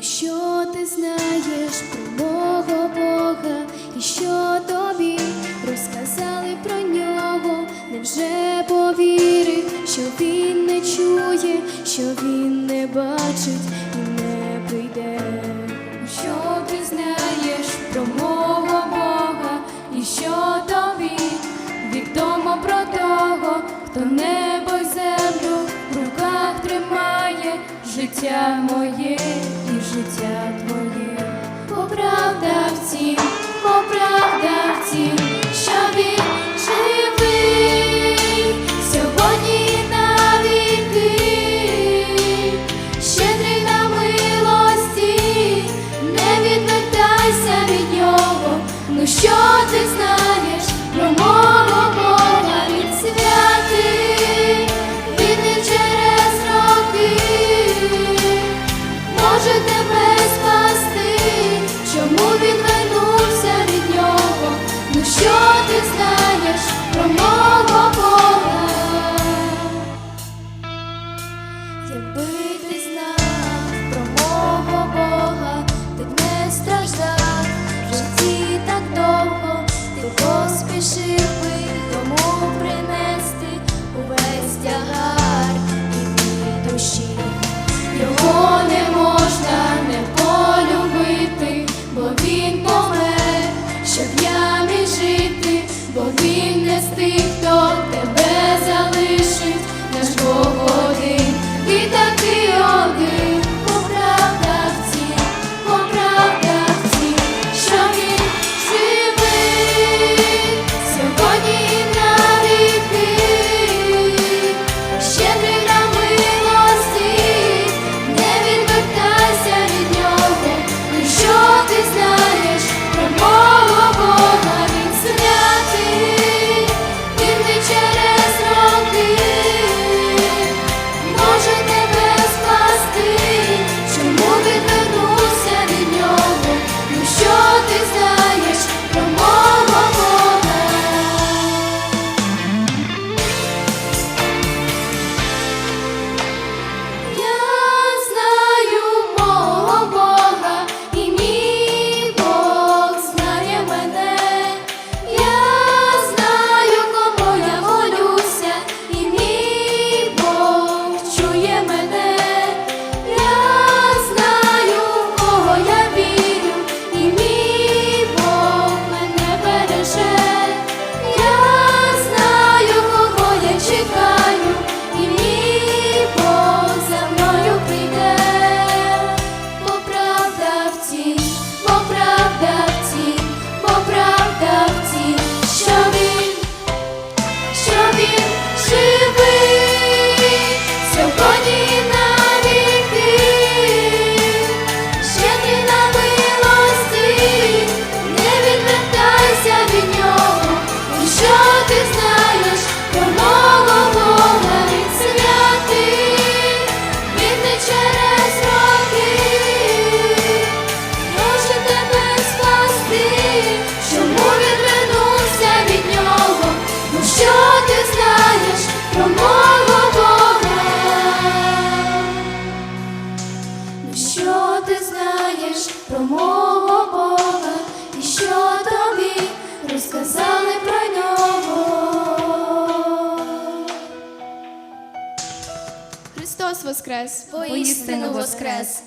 що ти знаєш про мого Бога, і що тобі розказали про нього, невже повіри, що він не чує, що він не бачить і не прийде, що ти знаєш про мого Бога, і що тобі відомо про того, хто небо й землю в руках тримає? Життя моє. що ти знаєш. що молодове, ну що ти знаєш про мого Бога і що тобі розказали про нього? Христос Воскрес, воістину Воскрес.